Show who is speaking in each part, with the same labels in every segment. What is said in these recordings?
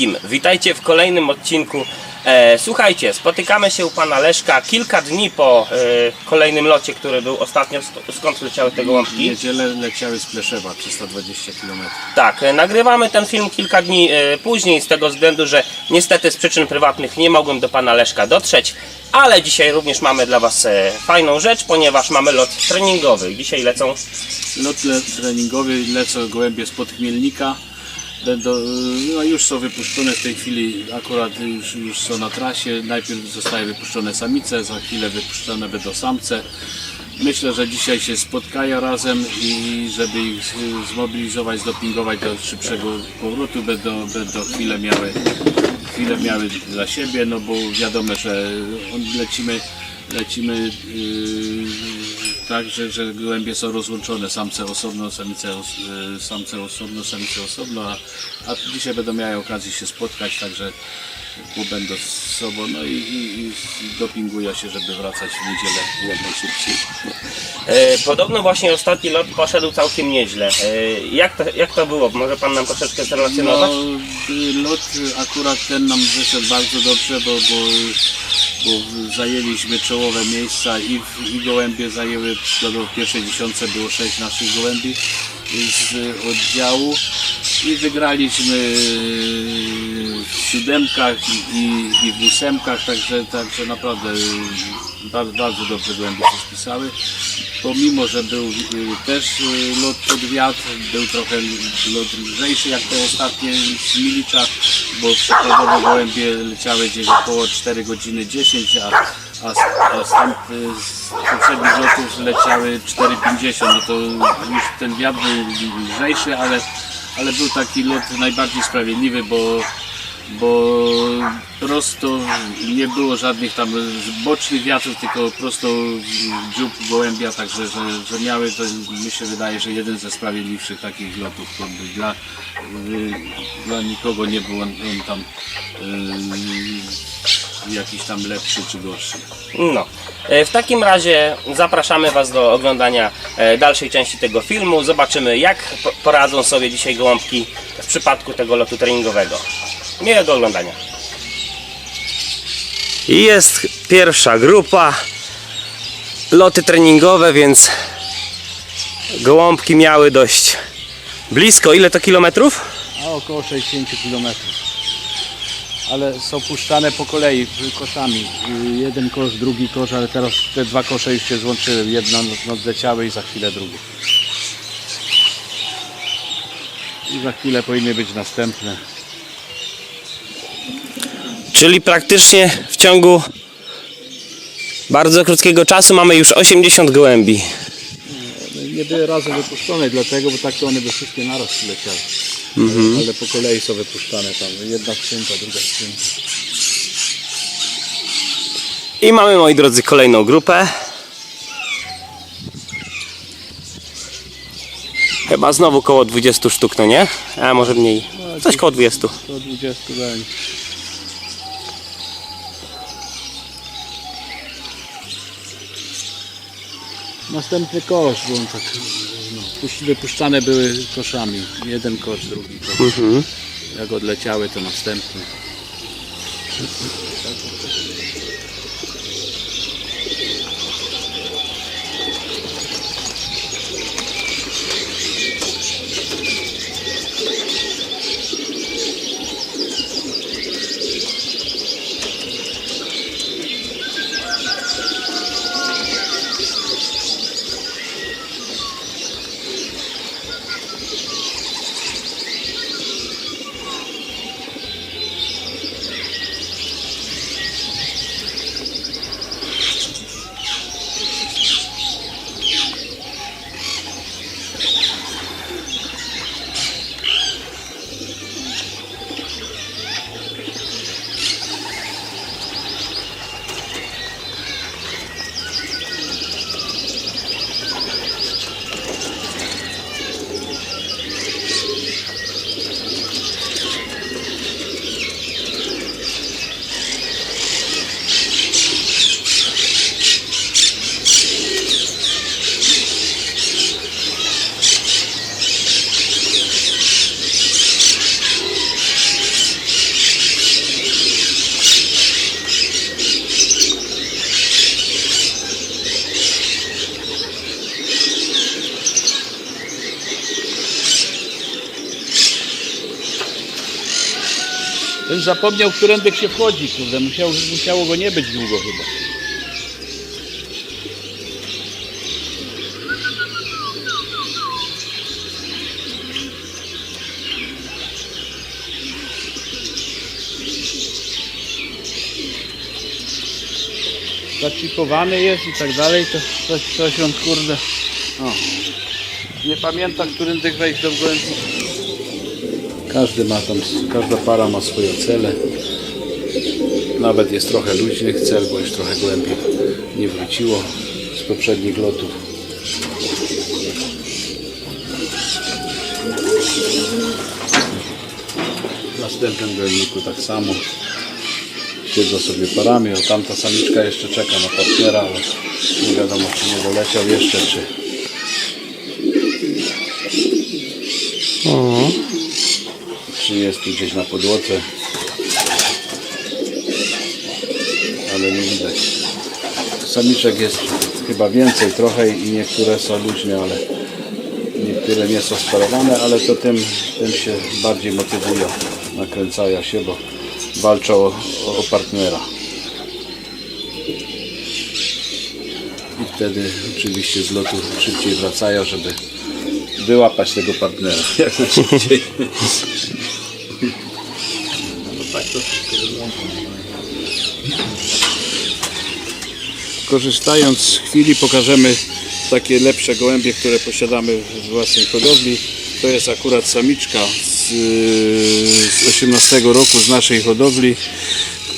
Speaker 1: Wszystkim, witajcie w kolejnym odcinku. E, słuchajcie, spotykamy się u pana Leszka kilka dni po e, kolejnym locie, który był ostatnio. Sk- Skąd leciały te
Speaker 2: W
Speaker 1: gołąbki?
Speaker 2: niedzielę leciały z Pleszewa 320 km.
Speaker 1: Tak, e, nagrywamy ten film kilka dni e, później z tego względu, że niestety z przyczyn prywatnych nie mogłem do pana Leszka dotrzeć, ale dzisiaj również mamy dla was e, fajną rzecz, ponieważ mamy lot treningowy. Dzisiaj lecą
Speaker 2: Lot le- treningowy, lecą gołębie spod Chmielnika. Będą, no już są wypuszczone w tej chwili, akurat już, już są na trasie. Najpierw zostały wypuszczone samice, za chwilę wypuszczone będą samce. Myślę, że dzisiaj się spotkają razem i żeby ich zmobilizować, zdopingować do szybszego powrotu, będą, będą chwilę miały chwilę miały dla siebie, no bo wiadomo, że lecimy, lecimy yy, tak, że, że są rozłączone, samce osobno, samice, yy, samce osobno, samice osobno, a, a dzisiaj będą miały okazję się spotkać, także będą z sobą, no i, i, i dopingują się, żeby wracać w niedzielę jak najszybciej.
Speaker 1: E, Podobno właśnie ostatni lot poszedł całkiem nieźle. E, Jak to, jak to było? Może pan nam troszeczkę zrelacjonować?
Speaker 2: No, y, lot akurat ten nam wyszedł bardzo dobrze, bo, bo, bo zajęliśmy czołowe miejsca i, w- i gołębie zajęły, przykładowo w pierwszej dziesiątce było sześć naszych gołębi z oddziału i wygraliśmy w siódemkach i, i, w ósemkach, także, także naprawdę bardzo, bardzo dobrze gołębie się spisały. Pomimo, że był y, też y, lot pod wiatr, był trochę lot lżejszy jak te ostatnie z Milicza, bo przykładowo gołębie leciały gdzieś około 4 godziny 10, a, a, a y, z poprzednich lotów leciały 4,50, no to już ten wiatr był lżejszy, ale, ale był taki lot najbardziej sprawiedliwy, bo bo prosto nie było żadnych tam bocznych wiatrów, tylko prosto dziób gołębia, także że, że miały to, mi się wydaje, że jeden ze sprawiedliwszych takich lotów, jakby dla, y, dla nikogo nie był on, on tam y, jakiś tam lepszy czy gorszy.
Speaker 1: No. E, W takim razie zapraszamy Was do oglądania e, dalszej części tego filmu. Zobaczymy, jak po- poradzą sobie dzisiaj gołąbki w przypadku tego lotu treningowego. Miłego oglądania. I jest pierwsza grupa. Loty treningowe, więc gołąbki miały dość blisko. Ile to kilometrów?
Speaker 3: A około 60 km. Ale są puszczane po kolei koszami. Jeden kosz, drugi kosz, ale teraz te dwa kosze już się złączyły. Jedno odleciały i za chwilę drugie. I za chwilę powinny być następne.
Speaker 1: Czyli praktycznie w ciągu bardzo krótkiego czasu mamy już 80 gołębi.
Speaker 3: Nie były razem wypuszczone dlatego, bo tak to one by wszystkie naraz leciały. Ale, ale po kolei są wypuszczane tam. Jedna skrzynka, druga skrzynka.
Speaker 1: I mamy, moi drodzy, kolejną grupę. Chyba znowu około 20 sztuk, no nie? A może mniej. Coś koło 20.
Speaker 3: To 20 będzie. Następny kosz, bo on tak no, wypuszczane były koszami. Jeden kosz, drugi kosz.
Speaker 1: Mhm.
Speaker 3: Jak odleciały to następny.
Speaker 2: Ten zapomniał, którędy się wchodzi, kurde. Musiał, musiało go nie być długo chyba. Zaczipowany jest i tak dalej, to coś, coś on kurde. O. Nie pamięta, którędy wejść do głębi. Każdy ma tam, każda para ma swoje cele. Nawet jest trochę luźnych cel, bo już trochę głębiej nie wróciło z poprzednich lotów. W następnym głębniku tak samo. Siedzą sobie parami, o tamta samiczka jeszcze czeka na partnera, ale nie wiadomo czy nie doleciał jeszcze, czy, czy jest tu gdzieś na podłodze. Ale nie widać. Samiczek jest chyba więcej trochę i niektóre są luźne, ale niektóre nie są sparowane, ale to tym, tym się bardziej motywują, nakręcają się, bo walczą o, o partnera. I wtedy oczywiście z lotu szybciej wracają, żeby wyłapać tego partnera jak najszybciej. No tak to wszystko wygląda. Korzystając z chwili pokażemy takie lepsze gołębie, które posiadamy w własnej hodowli. To jest akurat samiczka z, z 18 roku z naszej hodowli.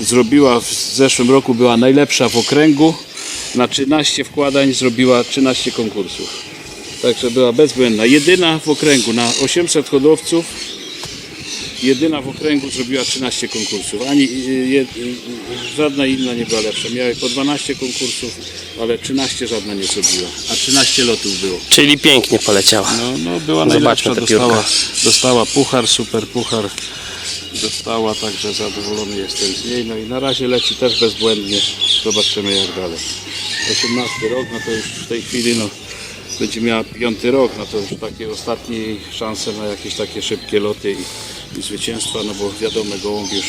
Speaker 2: Zrobiła w zeszłym roku była najlepsza w okręgu. Na 13 wkładań zrobiła 13 konkursów. Także była bezbłędna. Jedyna w okręgu na 800 hodowców. Jedyna w okręgu zrobiła 13 konkursów. Ani y, je, y, żadna inna nie była lepsza. Miały po 12 konkursów, ale 13 żadna nie zrobiła. A 13 lotów było.
Speaker 1: Czyli pięknie poleciała.
Speaker 2: No, no była
Speaker 1: Zobaczmy
Speaker 2: najlepsza,
Speaker 1: te
Speaker 2: dostała, dostała puchar, super puchar. Dostała, także zadowolony jestem z niej. No i na razie leci też bezbłędnie. Zobaczymy jak dalej. 18 rok, no to już w tej chwili no, będzie miała piąty rok, no to już takie ostatnie szanse na jakieś takie szybkie loty i zwycięstwa, no bo wiadomo, gołąb już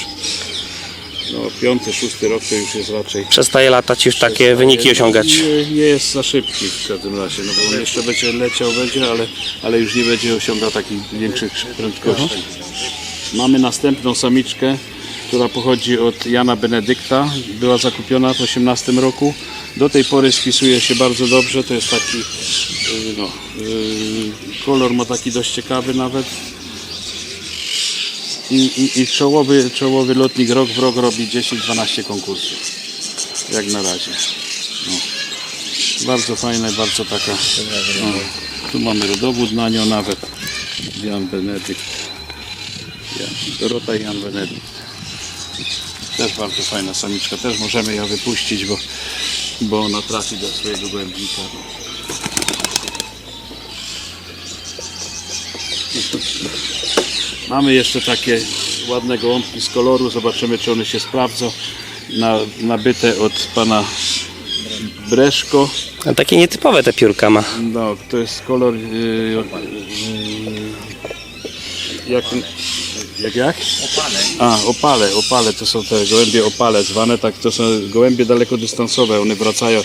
Speaker 2: no, piąty, szósty rok to już jest raczej
Speaker 1: Przestaje latać już takie wyniki osiągać.
Speaker 2: nie, nie jest za szybki w każdym razie, no bo on jeszcze będzie leciał, będzie, ale, ale już nie będzie osiągał takich większych prędkości. Mamy następną samiczkę, która pochodzi od Jana Benedykta. Była zakupiona w 18 roku. Do tej pory spisuje się bardzo dobrze. To jest taki, yy, no, yy, kolor ma taki dość ciekawy nawet. I, i, i czołowy, czołowy lotnik rok w rok robi 10-12 konkursów. Jak na razie. No. Bardzo fajne, bardzo taka. No, tu mamy rodowód na nią nawet. Jan Benedykt. Dorota i Jan Benedykt. Też bardzo fajna samiczka. Też możemy ją wypuścić, bo, bo ona trafi do swojego głębnika. Mamy jeszcze takie ładne gołąbki z koloru. Zobaczymy, czy one się sprawdzą. Na, nabyte od pana Breszko.
Speaker 1: A takie nietypowe te piórka ma.
Speaker 2: No, to jest kolor. Yy, yy, jak, jak, jak? Opale. A, opale, opale to są te gołębie opale zwane, tak to są gołębie dalekodystansowe. One wracają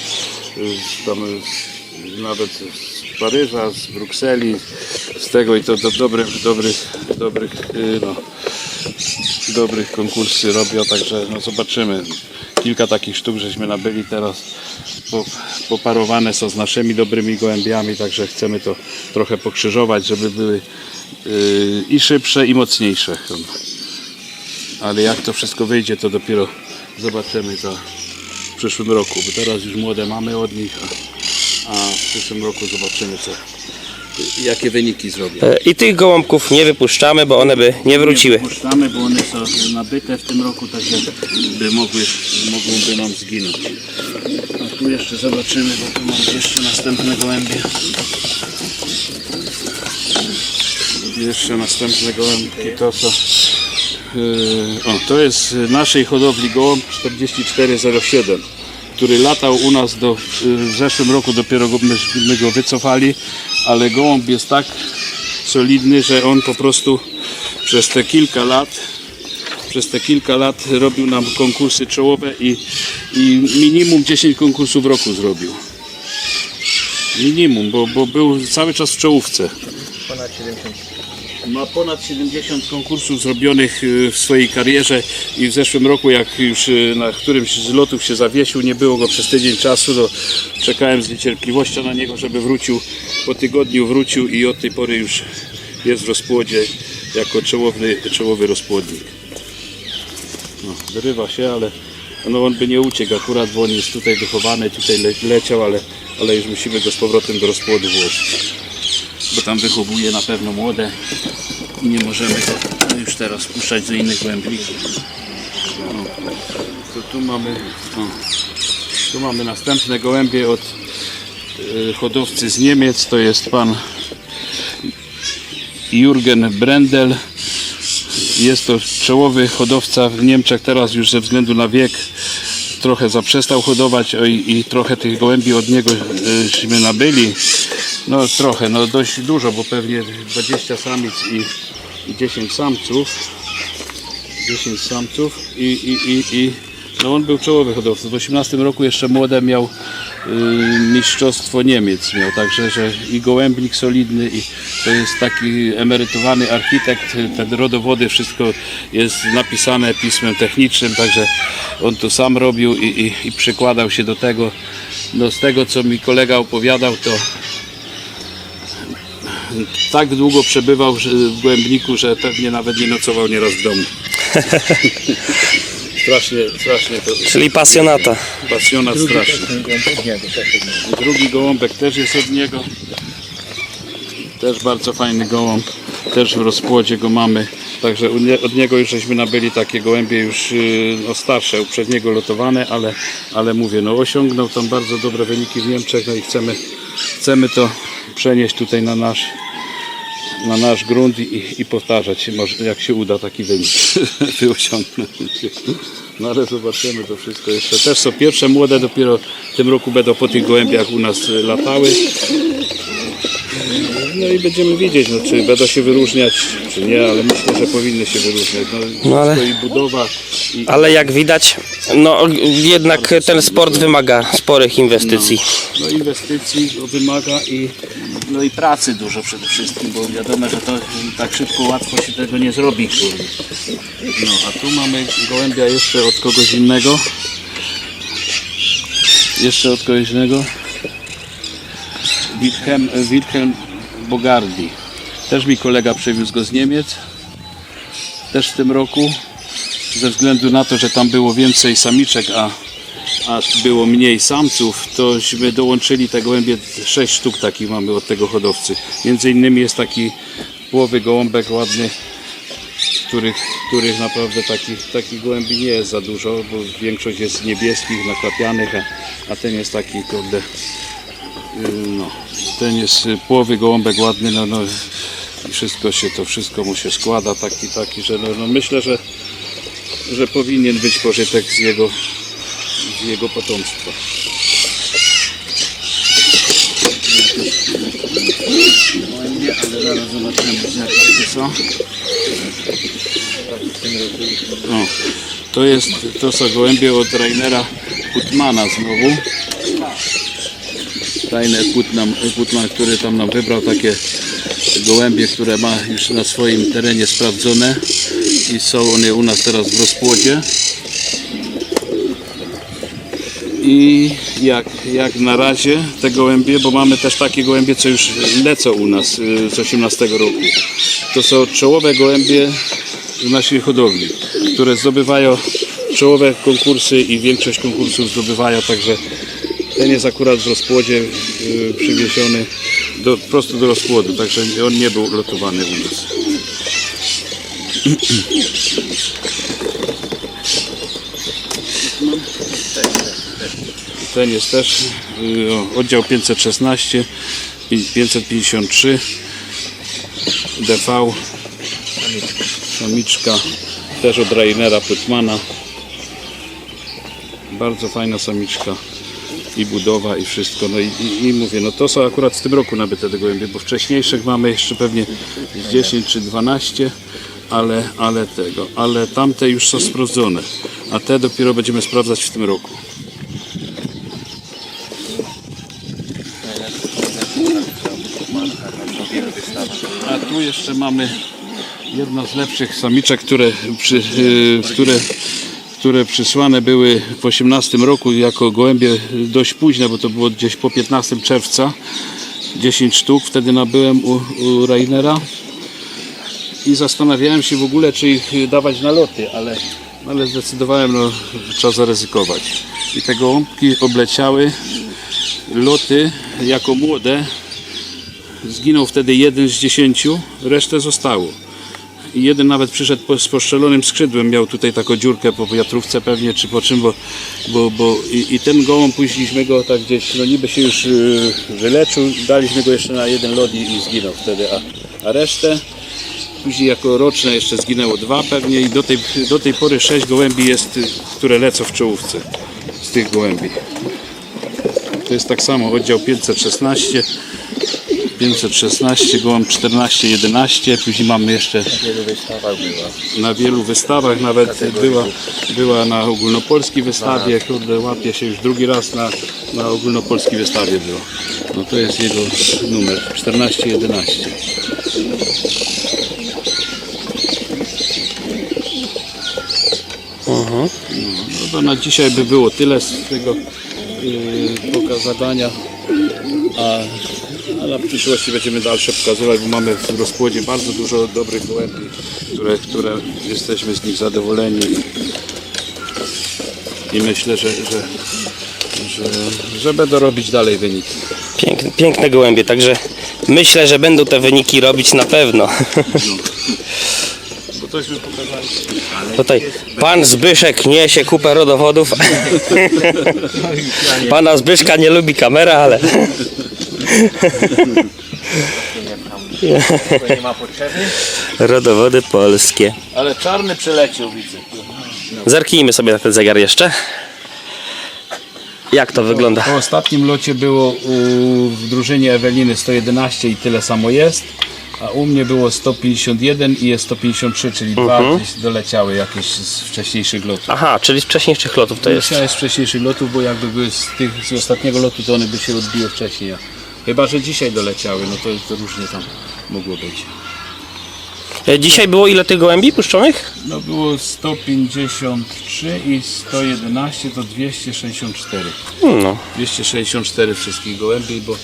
Speaker 2: yy, tam yy, nawet Paryża, z Brukseli, z tego i to do dobrych, dobrych, dobrych, yy, no, dobrych konkursy robią, także no zobaczymy. Kilka takich sztuk żeśmy nabyli teraz. Po- Poparowane są z naszymi dobrymi gołębiami, także chcemy to trochę pokrzyżować, żeby były yy, i szybsze, i mocniejsze. Ale jak to wszystko wyjdzie, to dopiero zobaczymy za w przyszłym roku, bo teraz już młode mamy od nich, a, w przyszłym roku zobaczymy, co, jakie wyniki zrobią.
Speaker 1: E, I tych gołąbków nie wypuszczamy, bo one by nie wróciły.
Speaker 2: Puszczamy, bo one są nabyte w tym roku, także by mogły, mogłyby nam zginąć. A tu jeszcze zobaczymy, bo tu mam jeszcze następne gołębie. Jeszcze następne gołębki to są. Yy, o, to jest naszej hodowli gołąb 4407, który latał u nas do, w zeszłym roku, dopiero go, my, my go wycofali, ale gołąb jest tak solidny, że on po prostu przez te kilka lat przez te kilka lat robił nam konkursy czołowe i, i minimum 10 konkursów w roku zrobił. Minimum, bo, bo był cały czas w czołówce. Ma ponad 70 konkursów zrobionych y, w swojej karierze i w zeszłym roku jak już y, na którymś z lotów się zawiesił, nie było go przez tydzień czasu, to czekałem z niecierpliwością na niego, żeby wrócił. Po tygodniu wrócił i od tej pory już jest w rozpłodzie jako czołowy, czołowy rozpłodnik. No, wyrywa się, ale no on by nie uciekł akurat, bo on jest tutaj wychowany, tutaj le, leciał, ale, ale już musimy go z powrotem do rozpłodu włożyć bo tam wychowuje na pewno młode i nie możemy go już teraz puszczać do innych. No, to tu mamy, o, tu mamy następne gołębie od y, hodowcy z Niemiec, to jest pan Jurgen Brendel. Jest to czołowy hodowca w Niemczech, teraz już ze względu na wiek trochę zaprzestał hodować i, i trochę tych gołębi od niego żeśmy nabyli. No trochę, no dość dużo, bo pewnie 20 samic i, i 10 samców. 10 samców i, i, i, i no on był czołowy hodowca. W 18 roku jeszcze młode miał y, mistrzostwo Niemiec miał, także że i gołębnik solidny i to jest taki emerytowany architekt, te rodowody wszystko jest napisane pismem technicznym, także on to sam robił i, i, i przykładał się do tego. No z tego co mi kolega opowiadał to tak długo przebywał w Głębniku, że pewnie nawet nie nocował nieraz w domu. strasznie, strasznie to...
Speaker 1: Czyli pasjonata.
Speaker 2: Pasjonat straszny. Drugi gołąbek też jest od niego. Też bardzo fajny gołąb. Też w rozpłodzie go mamy. Także od niego już żeśmy nabyli takie gołębie już yy, no, starsze, uprzedniego lotowane, ale, ale mówię, no osiągnął tam bardzo dobre wyniki w Niemczech, no i chcemy, chcemy to przenieść tutaj na nasz na nasz grunt i, i powtarzać, może jak się uda taki wynik osiągnąć. No ale zobaczymy to wszystko jeszcze. Też są pierwsze młode, dopiero w tym roku będą po tych gołębiach u nas latały. No i będziemy widzieć, no, czy będą się wyróżniać, czy nie, ale myślę, że powinny się wyróżniać. No,
Speaker 1: No ale-
Speaker 2: wszystko i budowa, i,
Speaker 1: Ale jak widać, no jednak ten sport wymaga sporych inwestycji.
Speaker 2: no, inwestycji wymaga i, no i pracy dużo przede wszystkim, bo wiadomo, że to tak szybko, łatwo się tego nie zrobi. Kurde. No, a tu mamy gołębia jeszcze od kogoś innego. Jeszcze od kogoś innego. Wilhelm, Wilhelm Bogardi. Też mi kolega przywiózł go z Niemiec. Też w tym roku. Ze względu na to, że tam było więcej samiczek, a a było mniej samców, tośmy dołączyli te gołębie, 6 sztuk takich mamy od tego hodowcy. Między innymi jest taki połowy gołąbek ładny, których, których naprawdę takich, takich gołębi nie jest za dużo, bo większość jest niebieskich, naklapianych, a, a ten jest taki, kurde, no, ten jest połowy gołąbek ładny, no, no i wszystko się, to wszystko mu się składa, taki, taki, że no, no myślę, że, że powinien być pożytek z jego z jego potomstwa. To. O, to jest, to są gołębie od Rainera Putmana znowu. Rainer Putman, Putman, który tam nam wybrał takie gołębie, które ma już na swoim terenie sprawdzone i są one u nas teraz w rozpłodzie. I jak, jak na razie te gołębie, bo mamy też takie gołębie, co już lecą u nas y, z 18 roku. To są czołowe gołębie w naszej hodowli, które zdobywają czołowe konkursy i większość konkursów zdobywają, także ten jest akurat w rozpłodzie y, przywieziony do, prosto do rozpłodu, także on nie był lotowany u nas. Ten jest też y, o, oddział 516 i 553 DV samiczka też od Rainera Putmana. Bardzo fajna samiczka i budowa i wszystko no i, i, i mówię, no to są akurat w tym roku nabyte te gołębie, bo wcześniejszych mamy jeszcze pewnie z 10 czy 12 ale, ale tego, ale tamte już są sprawdzone, a te dopiero będziemy sprawdzać w tym roku. A tu jeszcze mamy jedno z lepszych samiczek, które, przy, y, które, które przysłane były w 18 roku jako gołębie dość późne, bo to było gdzieś po 15 czerwca. 10 sztuk wtedy nabyłem u, u Rainera i zastanawiałem się w ogóle, czy ich dawać na loty, ale, ale zdecydowałem, no trzeba zaryzykować. I te gołąbki obleciały loty jako młode. Zginął wtedy jeden z dziesięciu, resztę zostało. I jeden nawet przyszedł po, z poszczelonym skrzydłem, miał tutaj taką dziurkę po wiatrówce pewnie, czy po czym, bo, bo, bo i, i ten gołąb później go tak gdzieś, no niby się już yy, wyleczył, daliśmy go jeszcze na jeden lot i, i zginął wtedy, a, a resztę Później jako roczne jeszcze zginęło dwa pewnie i do tej, do tej pory sześć gołębi jest, y, które lecą w czołówce z tych gołębi. To jest tak samo oddział 516, 516, gołąb 14, 11, później mamy jeszcze na wielu wystawach, nawet była, była na ogólnopolskiej wystawie, kurde łapie się już drugi raz na, na ogólnopolskiej wystawie było. No to jest jego numer 14, 11. No to na dzisiaj by było tyle z tego yy, pokazywania, a, na przyszłości będziemy dalsze pokazywać, bo mamy w rozpłodzie bardzo dużo dobrych gołębi, które, które jesteśmy z nich zadowoleni i myślę, że, że, że, że będą robić dalej wyniki.
Speaker 1: Piękne, piękne gołębie, także myślę, że będą te wyniki robić na pewno.
Speaker 2: Bo tośmy pokazali.
Speaker 1: Tutaj pan Zbyszek niesie kupę rodowodów. Pana Zbyszka nie lubi kamera, ale
Speaker 4: Nie ma potrzeby.
Speaker 1: rodowody polskie.
Speaker 2: Ale czarny przeleciał widzę.
Speaker 1: Zerknijmy sobie na ten zegar jeszcze. Jak to wygląda?
Speaker 2: Po ostatnim locie było u, w drużynie Eweliny 111 i tyle samo jest, a u mnie było 151 i jest 153, czyli dwa gdzieś doleciały jakieś z wcześniejszych lotów.
Speaker 1: Aha, czyli z wcześniejszych lotów to jest.
Speaker 2: Dzisiaj z wcześniejszych lotów, bo jakby były z tych z ostatniego lotu, to one by się odbiły wcześniej. Chyba, że dzisiaj doleciały, no to, to różnie tam mogło być.
Speaker 1: E, Dzisiaj było ile tych gołębi puszczonych?
Speaker 2: No było 153 i 111 to 264.
Speaker 1: No.
Speaker 2: 264 wszystkich gołębi, bo,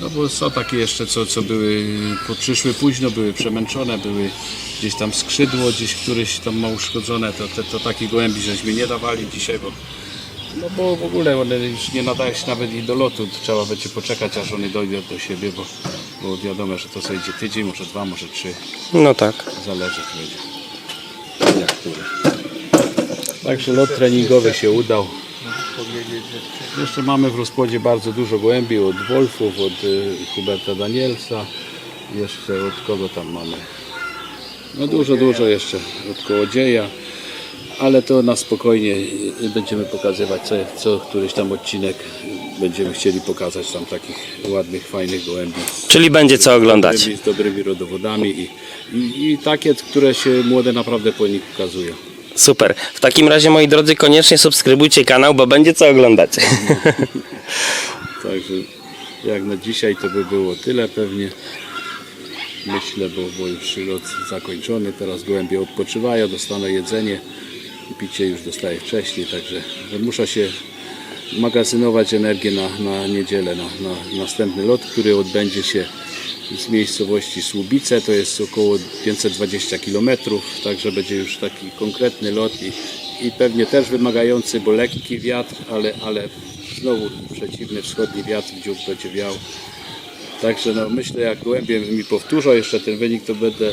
Speaker 2: no bo są takie jeszcze, co, co były, po- przyszły późno, były przemęczone, były gdzieś tam skrzydło, gdzieś któryś tam ma uszkodzone, to, to, to takie gołębi żeśmy nie dawali dzisiaj, bo no bo w ogóle one już nie nadają się nawet i do lotu, trzeba będzie poczekać aż one dojdą do siebie, bo, bo wiadomo, że to sobie idzie tydzień, może dwa, może trzy,
Speaker 1: No tak.
Speaker 2: zależy będzie. Jak który. Także lot treningowy się udał. Jeszcze mamy w rozpłodzie bardzo dużo gołębi od Wolfów, od y, Huberta Danielsa. Jeszcze od kogo tam mamy? No dużo, dużo jeszcze od Kołodzieja. Ale to na spokojnie y, będziemy pokazywać, co, co któryś tam odcinek będziemy chcieli pokazać tam takich ładnych, fajnych gołębi.
Speaker 1: Czyli będzie co oglądać.
Speaker 2: Z dobrymi rodowodami i, i, i takie, które się młode naprawdę po nich pokazują.
Speaker 1: Super. W takim razie moi drodzy koniecznie subskrybujcie kanał, bo będzie co oglądać.
Speaker 2: Także jak na dzisiaj to by było tyle pewnie. Myślę, bo, bo już lot zakończony, teraz gołębie odpoczywają, dostaną jedzenie picie już dostaję wcześniej, także że muszę się magazynować energię na, na niedzielę, na, na następny lot, który odbędzie się z miejscowości Słubice, to jest około 520 km, także będzie już taki konkretny lot i, i pewnie też wymagający, bo lekki wiatr, ale, ale znowu przeciwny wschodni wiatr, dziób będzie wiał. Także no, myślę, jak gołębie mi powtórzą jeszcze ten wynik, to będę,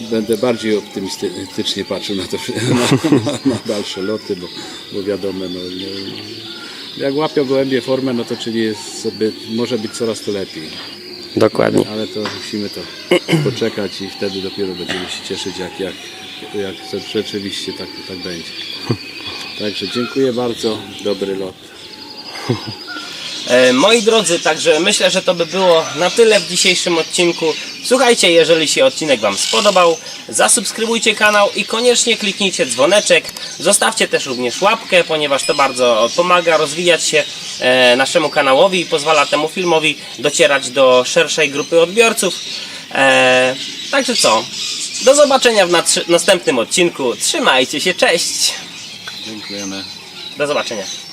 Speaker 2: będę bardziej optymistycznie patrzył na, to, na, na, na dalsze loty, bo, bo wiadomo, no, no, jak łapią gołębie formę, no to czyli jest sobie, może być coraz to lepiej.
Speaker 1: Dokładnie.
Speaker 2: Ale to musimy to poczekać i wtedy dopiero będziemy się cieszyć, jak, jak, jak to rzeczywiście tak, tak będzie. Także dziękuję bardzo, dobry lot.
Speaker 1: E, moi drodzy, także myślę, że to by było na tyle w dzisiejszym odcinku. Słuchajcie, jeżeli się odcinek Wam spodobał, zasubskrybujcie kanał i koniecznie kliknijcie dzwoneczek. Zostawcie też również łapkę, ponieważ to bardzo pomaga rozwijać się e, naszemu kanałowi i pozwala temu filmowi docierać do szerszej grupy odbiorców. E, także co? Do zobaczenia w następnym odcinku. Trzymajcie się, cześć!
Speaker 4: Dziękujemy.
Speaker 1: Do zobaczenia.